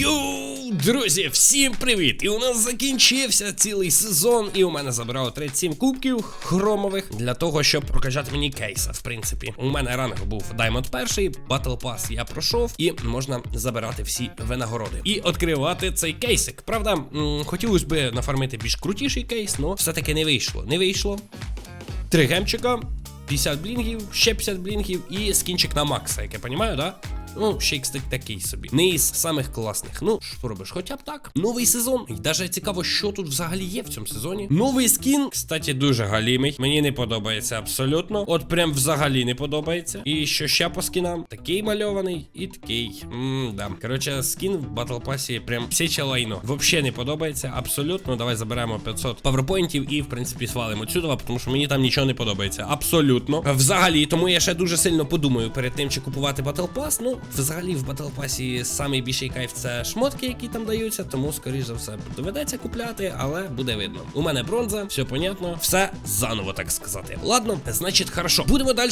Йоу, друзі, всім привіт! І у нас закінчився цілий сезон, і у мене забрало 37 кубків хромових для того, щоб прокачати мені кейса. В принципі, у мене ранг був Diamond перший, Battle Pass я пройшов, і можна забирати всі винагороди і відкривати цей кейсик. Правда, м, хотілося б нафармити більш крутіший кейс, але все-таки не вийшло. Не вийшло. Три гемчика, 50 блінгів, ще 50 блінгів і скінчик на Макса, як я розумію, да? Ну, кстати, такий собі. Не із самих класних. Ну, що робиш, хоча б так. Новий сезон. І навіть цікаво, що тут взагалі є в цьому сезоні. Новий скін, кстати, дуже галімий. Мені не подобається абсолютно. От прям взагалі не подобається. І що ще по скінам? Такий мальований і такий. Мм, да. Коротше, скін в батл пасі прям січе лайно. Взагалі не подобається. Абсолютно. Давай заберемо 500 паверпоінтів і, в принципі, свалимо сюди, тому що мені там нічого не подобається. Абсолютно. Взагалі, тому я ще дуже сильно подумаю перед тим, чи купувати Battle Pass. Ну, взагалі, в Battle Pass самий більший кайф це шмотки, які там даються, тому, скоріш за все, доведеться купляти, але буде видно. У мене бронза, все понятно, все заново, так сказати. Ладно, значить, хорошо. Будемо далі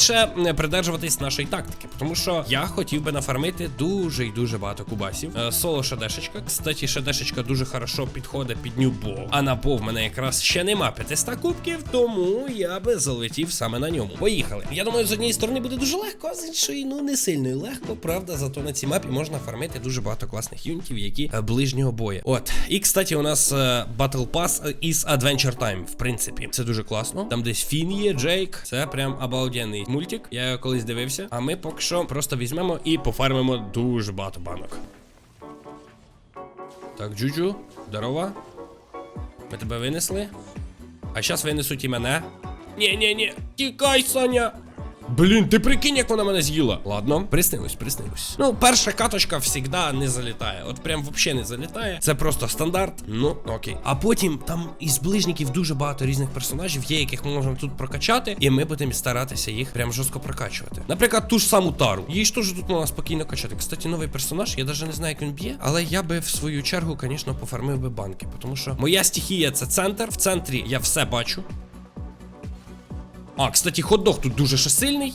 придержуватись нашої тактики, тому що я хотів би нафармити дуже і дуже багато кубасів. Е, Соло шадешечка. Кстати, шадешечка дуже хорошо підходить під нюбо. А на бо в мене якраз ще нема 500 кубків, тому я би залетів саме на ньому. Поїхали. Я думаю, з однієї сторони буде дуже легко, а з іншої, ну не сильно легко. Правда, зато на цій мапі можна фармити дуже багато класних юнітів, які е, ближнього бою. От. І, кстати, у нас е, Battle Pass із Adventure Time, в принципі. Це дуже класно. Там десь Фін є, Джейк. Це прям обалденний мультик. Я його колись дивився. А ми поки що просто візьмемо і пофармимо дуже багато банок. Так, Джуджу, здорова. Ми тебе винесли. А зараз винесуть і мене. Ні, ні, ні. Тікай, Саня. Блін, ти прикинь, як вона мене з'їла. Ладно, приснилось, приснилось. Ну, перша каточка завжди не залітає. От прям взагалі не залітає. Це просто стандарт. Ну, окей. А потім там із ближників дуже багато різних персонажів, є, яких ми можемо тут прокачати, і ми будемо старатися їх прям жорстко прокачувати. Наприклад, ту ж саму тару. Її ж теж тут можна спокійно качати. Кстати, новий персонаж, я навіть не знаю, як він б'є, але я би в свою чергу, звісно, пофармив би банки, тому що моя стихія це центр. В центрі я все бачу. А, кстати, хот-дог тут дуже ще сильний.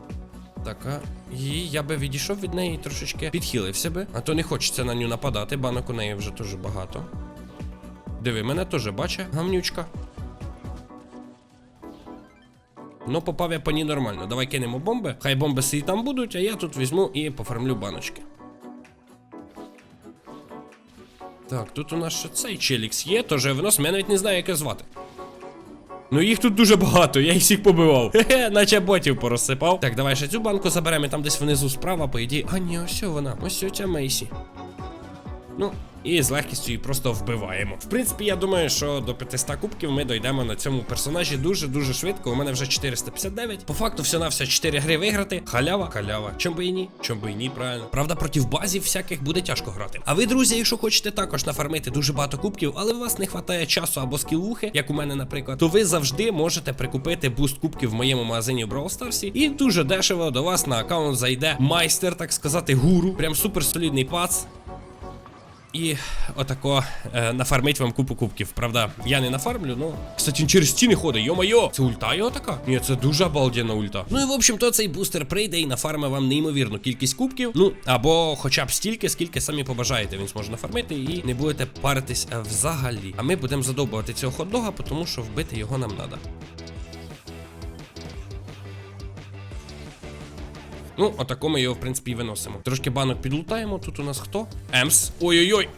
Так, а і я би відійшов від неї трошечки підхилився би. А то не хочеться на нього нападати, банок у неї вже дуже багато. Диви, мене теж бачить, гамнючка. Ну, попав я по ній нормально. Давай кинемо бомби. Хай бомби сі там будуть, а я тут візьму і пофармлю баночки. Так, тут у нас ще цей челікс є, тож винос, я навіть не знаю, як його звати. Ну їх тут дуже багато, я їх всіх побивав. Хе-хе, наче ботів порозсипав. Так, давай ще цю банку заберемо, і там десь внизу справа, по ідеї. А ні, ось вона, ось ця Мейсі. Ну, і з легкістю її просто вбиваємо. В принципі, я думаю, що до 500 кубків ми дійдемо на цьому персонажі дуже-дуже швидко. У мене вже 459. По факту, все на все 4 гри виграти. Халява, халява. Чом би і ні? Чом би і ні, правильно. Правда, проти базів всяких буде тяжко грати. А ви, друзі, якщо хочете також нафармити дуже багато кубків, але у вас не вистачає часу або скілухи, як у мене, наприклад, то ви завжди можете прикупити буст кубків в моєму магазині Brawl Stars, і дуже дешево до вас на аккаунт зайде майстер, так сказати, гуру. Прям супер солідний пац. І отако е, нафармить вам купу кубків. Правда, я не нафармлю, ну. Кстати, він через стіни ходить, йо-майо! Це ульта його така? Ні, це дуже обалденна ульта. Ну і в общем, то цей бустер прийде і нафармить вам неймовірну кількість кубків. Ну, або хоча б стільки, скільки самі побажаєте. Він зможе нафармити і не будете паритись е, взагалі. А ми будемо задовбувати цього хот-дога, тому що вбити його нам треба. Ну, отако ми його, в принципі, і виносимо. Трошки банок підлутаємо. Тут у нас хто? Емс. Ой-ой-ой.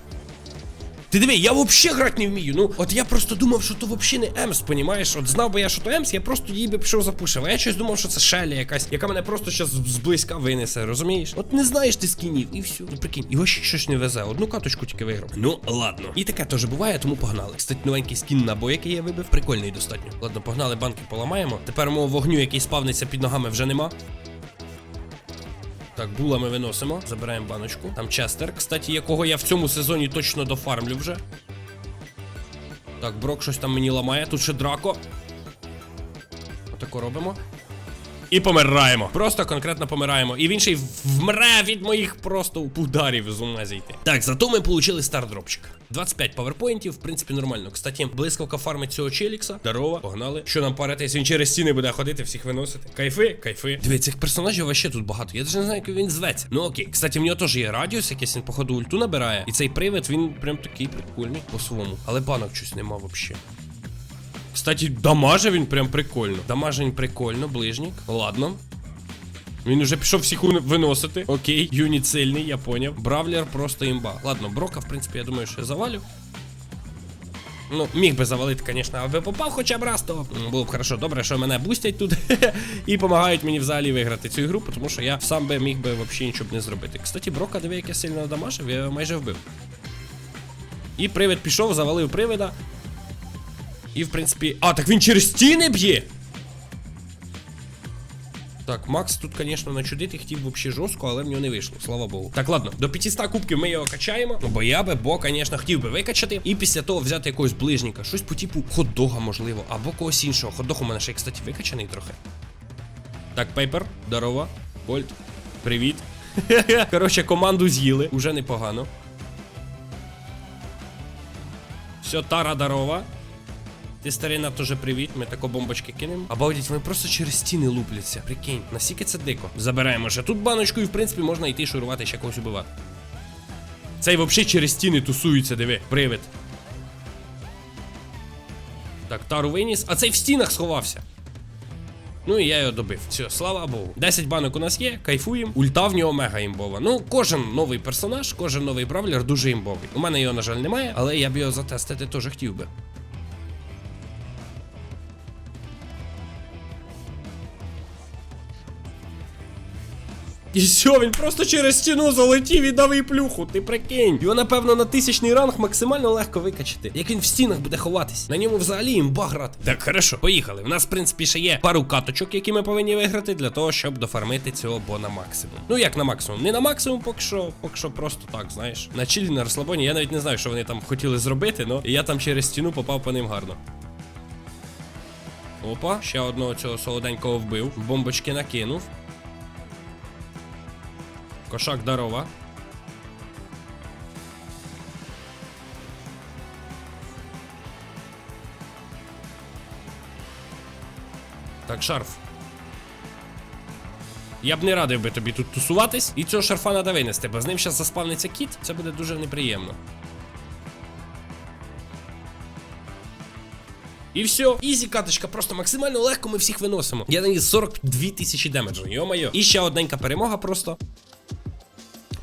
Ти диви, я взагалі грати не вмію. Ну, от я просто думав, що то взагалі не Емс, понімаєш? От знав би я, що то Емс, я просто її би пішов запушив. А я щось думав, що це Шелі якась, яка мене просто щас зблизька винесе, розумієш? От не знаєш ти скінів, і все. Ну прикинь, його ще щось не везе. Одну каточку тільки виграв. Ну, ладно. І таке теж буває, тому погнали. Кстати, новенький скін на бой, який я вибив, прикольний достатньо. Ладно, погнали, банки поламаємо. Тепер мого вогню, який спавниться під ногами, вже нема. Так, була ми виносимо. Забираємо баночку. Там Честер, кстати, якого я в цьому сезоні точно дофармлю вже. Так, брок щось там мені ламає. Тут ще драко. Отако робимо. І помираємо. Просто конкретно помираємо. І він ще й вмре від моїх просто ударів з ума зійти. Так, зато ми получили стардропчик. 25 паверпоінтів, в принципі, нормально. Кстати, блискавка фармить цього челікса. Здорово, погнали. Що нам паритись? Він через стіни буде ходити, всіх виносити. Кайфи, кайфи. Дивіться, цих персонажів вообще тут багато. Я навіть не знаю, як він зветься. Ну окей. Кстати, в нього теж є радіус, якийсь він, походу, ульту набирає. І цей привид, він прям такий прикольний по-своєму. Але банок щось нема взагалі. Кстати, дамаже він прям прикольно. Дамажень прикольно, ближнік. Ладно. Він уже пішов всіх виносити. Окей, юніт сильний, я поняв. Бравлер просто імба. Ладно, Брока, в принципі, я думаю, що я завалю. Ну, міг би завалити, звісно, аби попав хоча б раз, то було б хорошо. Добре, що мене бустять тут і допомагають мені взагалі виграти цю ігру, тому що я сам би міг би взагалі нічого б не зробити. Кстати, Брока, диви, як я сильно надамажив, я його майже вбив. І привид пішов, завалив привида. І в принципі. А, так він через стіни б'є! Так, Макс тут, звісно, начудити хотів взагалі жорстко, але в нього не вийшло, слава Богу. Так, ладно, до 500 кубків ми його качаємо. Ну, бо я би, бо, звісно, хотів би викачати. І після того взяти якогось ближника. Щось по типу хот-дога, можливо, або когось іншого. Хот-дог у мене ще, кстати, викачаний трохи. Так, Пейпер, здорово. Вольт, привіт. Коротше, команду з'їли, уже непогано. Все, Тара здорова. Ти старий старина теж привіт, ми тако бомбочки кинемо. Обалдіть, вони просто через стіни лупляться. Прикинь, наскільки це дико. Забираємо ще тут баночку і в принципі можна йти шурувати ще когось убивати. Цей взагалі через стіни тусується, диви, привид. Так, тару виніс, а цей в стінах сховався. Ну і я його добив. Все, слава Богу. 10 банок у нас є, кайфуємо. Ульта в нього мега імбова. Ну, кожен новий персонаж, кожен новий бравлер дуже імбовий. У мене його, на жаль, немає, але я б його затестити теж хотів би. І все, він просто через стіну залетів і дав їй плюху. Ти прикинь. Його, напевно, на тисячний ранг максимально легко викачати. Як він в стінах буде ховатись. На ньому взагалі імба грати. Так, хорошо, поїхали. У нас, в принципі, ще є пару каточок, які ми повинні виграти для того, щоб дофармити цього бо на максимум. Ну як на максимум? Не на максимум, поки що, поки що просто так, знаєш. На чилі, на розслабоні. Я навіть не знаю, що вони там хотіли зробити, але я там через стіну попав по ним гарно. Опа, ще одного цього солоденького вбив. Бомбочки накинув. Кошак здорова. Так, шарф. Я б не радив би тобі тут тусуватись, і цього шарфа треба винести, бо з ним зараз заспавниться кіт, це буде дуже неприємно. І все, ізі каточка, просто максимально легко ми всіх виносимо. Я наніс 42 тисячі демеджу, йо-моє. І ще одненька перемога просто.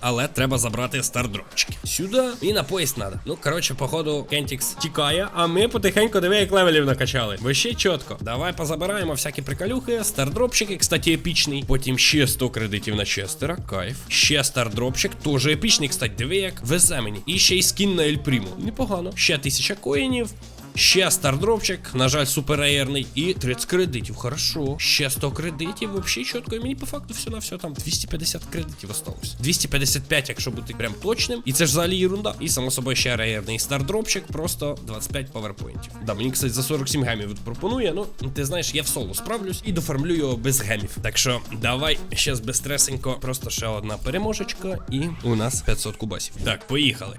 Але треба забрати стардропчики. Сюди і на поїзд треба. Ну, коротше, походу, Кентікс тікає, а ми потихеньку диви, як левелів накачали. Вообще чітко. Давай позабираємо всякі приколюхи. Стардропчики, кстати, епічний. Потім ще 100 кредитів на Честера. Кайф. Ще стардропчик, теж епічний, кстати, диви, як везе мені. І ще й скін на Ель Непогано. Ще 1000 коїнів. Ще стардропчик, на жаль, супереєрний. І 30 кредитів. Хорошо. Ще 100 кредитів. Взагалі чітко. І мені по факту все на все там 250 кредитів осталось. 255, якщо бути прям точним. І це ж взагалі ерунда. І само собою ще реєрний стардропчик, просто 25 паверпоінтів. Да, мені, кстати, за 47 гемів пропонує. Ну, ти знаєш, я в соло справлюсь і дофармлю його без гемів. Так що давай щас безстресенько. Просто ще одна переможечка, і у нас 500 кубасів. Так, поїхали.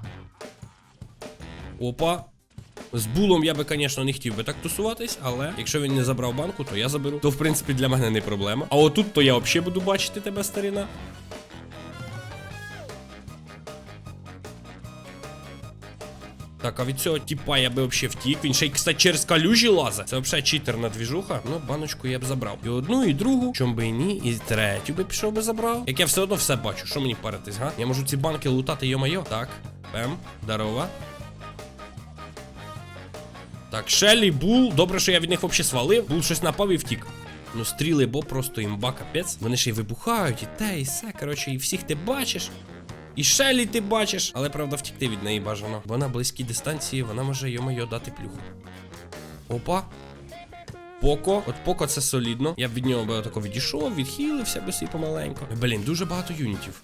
Опа. З булом я би, звісно, не хотів би так тусуватись, але якщо він не забрав банку, то я заберу. То в принципі для мене не проблема. А отут то я взагалі буду бачити тебе, старина. Так, а від цього типа я би взагалі втік. Він ще й, кстати, через калюжі лазить. Це взагалі читерна двіжуха. Ну, баночку я б забрав. І одну, і другу. Чом би і ні, і третю би пішов би забрав. Як я все одно все бачу. Що мені паритись, га? Я можу ці банки лутати, йо-майо. Так. Пем, здорово. Так, Шеллі, Бул. Добре, що я від них взагалі свалив. Бул щось напав і втік. Ну, стріли, бо просто імба капець. Вони ще й вибухають, і те, і все. Коротше, і всіх ти бачиш. І Шеллі ти бачиш, але правда втікти від неї бажано. Бо на близькій дистанції вона може йому дати плюху. Опа. Поко, от Поко це солідно. Я б від нього би отако відійшов, відхилився би собі помаленько. Блін, дуже багато юнітів.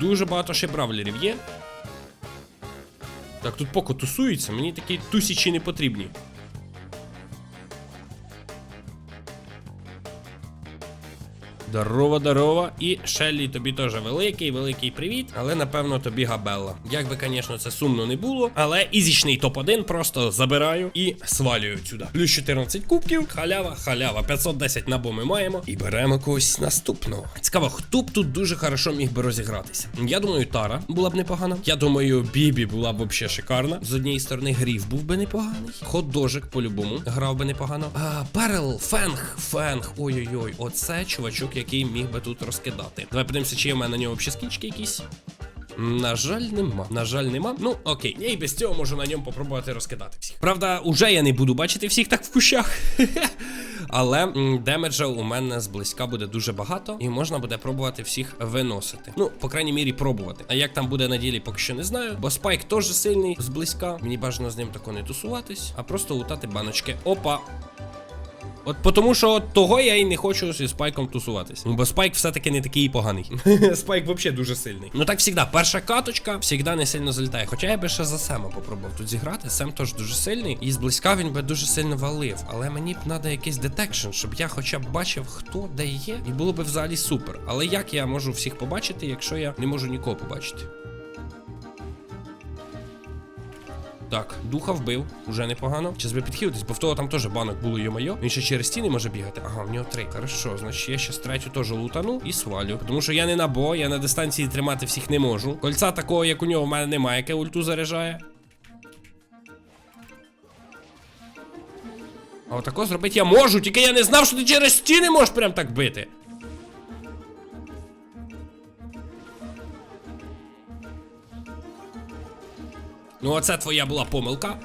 Дуже багато ще бравлерів є. Так, тут Поко тусується, мені такі тусічі не потрібні. Здорово, здорово. І Шеллі, тобі теж великий, великий привіт. Але напевно тобі габелла. Як би, звісно, це сумно не було. Але ізічний топ-1 просто забираю і свалюю сюди. Плюс 14 кубків. Халява, халява. 510 набо ми маємо. І беремо когось наступного. Цікаво, хто б тут дуже хорошо міг би розігратися. Я думаю, Тара була б непогана. Я думаю, Бібі була б взагалі шикарна. З однієї сторони, Гріф був би непоганий. Ходожик по-любому грав би непогано. А, Перл, Фенг, Фенг. Ой-ой-ой, оце чувачок, який міг би тут розкидати. Давай подивимося, чи є в мене на нього взагалі скічки якісь. На жаль, нема. На жаль, нема. Ну окей, я і без цього можу на ньому попробувати розкидати всіх. Правда, уже я не буду бачити всіх так в кущах. Але демеджа у мене зблизька буде дуже багато, і можна буде пробувати всіх виносити. Ну, по крайній мірі, пробувати. А як там буде на ділі, поки що не знаю. Бо спайк теж сильний зблизька. Мені бажано з ним тако не тусуватись, а просто лутати баночки. Опа. От тому, що того я і не хочу зі спайком тусуватись. Ну, бо спайк все-таки не такий поганий. спайк взагалі дуже сильний. Ну так завжди, перша каточка завжди не сильно залітає. Хоча я би ще за Сема попробував тут зіграти. Сем теж дуже сильний. І зблизька він би дуже сильно валив. Але мені б треба якийсь детекшн, щоб я хоча б бачив, хто де є. І було б взагалі супер. Але як я можу всіх побачити, якщо я не можу нікого побачити? Так, духа вбив, уже непогано. Зараз би підхилитись, бо в того там теж банок було йо-майо. Він ще через стіни може бігати. Ага, в нього три. Хорошо, значить я ще третю теж лутану і свалю. Тому що я не на бо, я на дистанції тримати всіх не можу. Кольця такого, як у нього, в мене немає, яке ульту заряджає. А отако зробити я можу, тільки я не знав, що ти через стіни можеш прям так бити. Ну, оце твоя була помилка.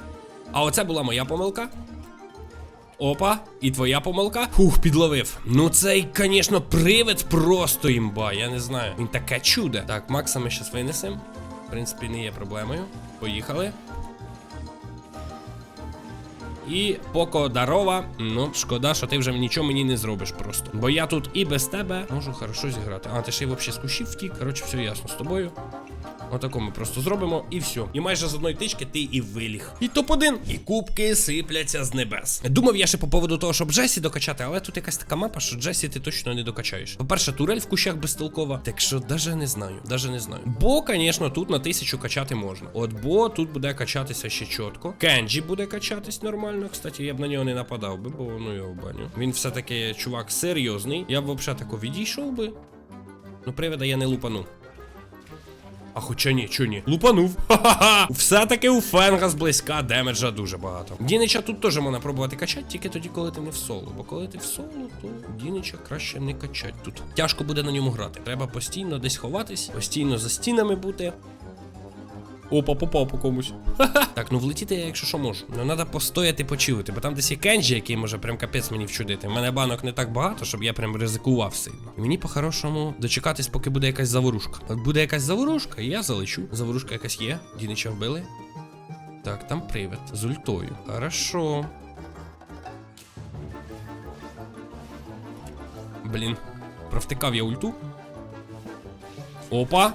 А оце була моя помилка. Опа, і твоя помилка. Фух, підловив. Ну цей, звісно, привид просто імба, я не знаю. Він таке чудо. Так, Макса ми зараз винесемо. В принципі, не є проблемою. Поїхали. І поко дарова. Ну, шкода, що ти вже нічого мені не зробиш просто. Бо я тут і без тебе можу хорошо зіграти. А, ти ще й взагалі з кущів втік. Коротше, все ясно з тобою. Отако ми просто зробимо і все. І майже з одної тички ти і виліг. І топ-1. І кубки сипляться з небес. Думав я ще по поводу того, щоб Джесі докачати, але тут якась така мапа, що Джесі ти точно не докачаєш. По-перше, турель в кущах безтолкова. Так що даже не знаю, даже не знаю. Бо, звісно, тут на тисячу качати можна. От бо тут буде качатися ще чітко. Кенджі буде качатись нормально. Кстати, я б на нього не нападав би, бо ну його баню. Він все-таки чувак серйозний. Я б взагалі тако відійшов би. Ну, привида я не лупану. А хоча ні, чо ні. Лупанув. Ха-ха-ха. Все-таки у Фенга зблизька демеджа дуже багато. Дінича тут теж можна пробувати качати, тільки тоді, коли ти не в соло. Бо коли ти в соло, то Дінича краще не качать тут. Тяжко буде на ньому грати. Треба постійно десь ховатись, постійно за стінами бути. Опа, попав по комусь. Так, ну влетіти я, якщо що можу. Ну треба постояти, почилити, бо там десь є Кенджі, який може прям капець мені вчудити. У мене банок не так багато, щоб я прям ризикував сильно. І мені по-хорошому дочекатись, поки буде якась заворушка. От буде якась заворушка, я залечу. Заворушка якась є. Дінича вбили. Так, там привид з ультою. Хорошо. Блін. Провтикав я ульту. Опа.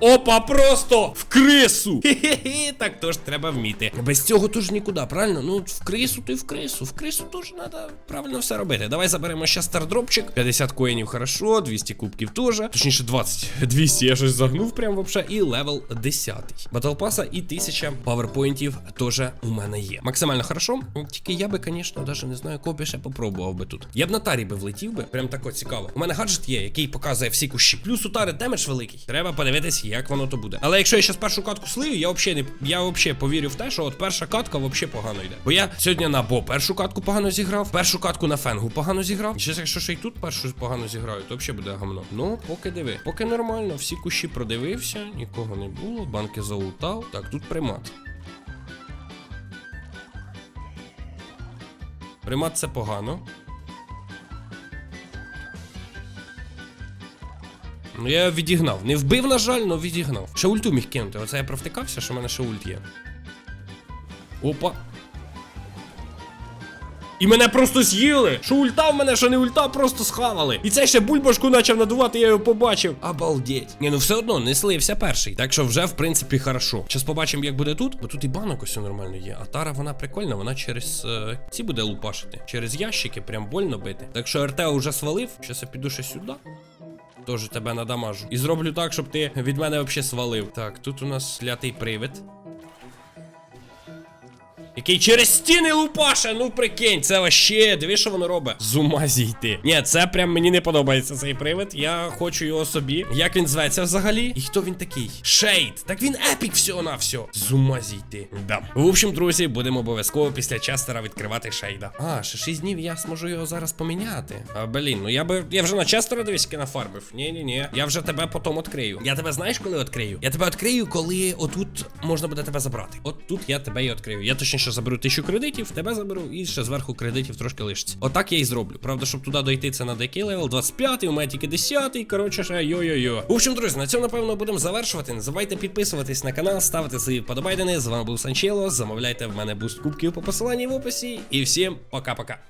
Опа, просто в крису! Хе-хе-хе, так тож треба вміти. Без цього тож нікуди, правильно? Ну, в крису ти в крису. В крису теж треба правильно все робити. Давай заберемо ще стардропчик. 50 коїнів хорошо, 200 кубків теж. Точніше, 20. 200 я щось загнув прям вообще. І левел 10. Батлпаса і 1000 паверпоінтів теж у мене є. Максимально хорошо. Тільки я би, звісно, навіть не знаю, кого би ще попробував би тут. Я б на тарі би влетів би. Прям тако цікаво. У мене гаджет є, який показує всі кущі. Плюс у тари демедж великий. Треба подивитись, як воно то буде. Але якщо я зараз першу катку слию, я взагалі не я взагалі повірю в те, що от перша катка взагалі погано йде. Бо я сьогодні на бо першу катку погано зіграв, першу катку на фенгу погано зіграв. Зараз, якщо ще й тут першу погано зіграю, то взагалі буде гамно. Ну, поки диви. Поки нормально, всі кущі продивився, нікого не було, банки залутав. Так, тут примат. Примат це погано. Ну я відігнав. Не вбив, на жаль, але відігнав. Ще ульту міг кинути. Оце я провтикався, що в мене ще ульт є. Опа. І мене просто з'їли. Що ульта в мене, що не ульта, просто схавали. І це ще бульбашку почав надувати, я його побачив. Обалдеть. Ні, ну все одно не слився перший. Так що вже, в принципі, хорошо. Зараз побачимо, як буде тут, бо тут і банок ось нормально є. А тара вона прикольна, вона через е, ці буде лупашити. Через ящики прям больно бити. Так що РТ вже свалив. Щас я піду ще сюди. Тоже тебе надамажу. І зроблю так, щоб ти від мене взагалі свалив. Так, тут у нас слятий привид. Який через стіни лупаше, ну прикинь, це вообще, диви, що воно робить. З ума зійти. Ні, це прям мені не подобається цей привид. Я хочу його собі. Як він зветься взагалі? І хто він такий? Шейд. Так він епік всього на все. З ума зійти. Да. В общем, друзі, будемо обов'язково після Честера відкривати шейда. А, ще 6 днів я зможу його зараз поміняти. А, блін, ну я би. Я вже на Честера дивись нафарбив. Ні, ні, ні. Я вже тебе потім відкрию. Я тебе знаєш, коли відкрию? Я тебе відкрию, коли отут можна буде тебе забрати. От тут я тебе і відкрию. Я точніше заберу тисячу кредитів, тебе заберу, і ще зверху кредитів трошки лишиться. Отак я і зроблю. Правда, щоб туди дойти, це на деякий левел, 25, у мене тільки 10, коротше, ще йо-йо-йо. В общем, друзі, на цьому напевно будемо завершувати. Не забувайте підписуватись на канал, ставити свої вподобайдени. З вами був Санчело. Замовляйте в мене буст кубків по посиланні в описі. І всім пока-пока.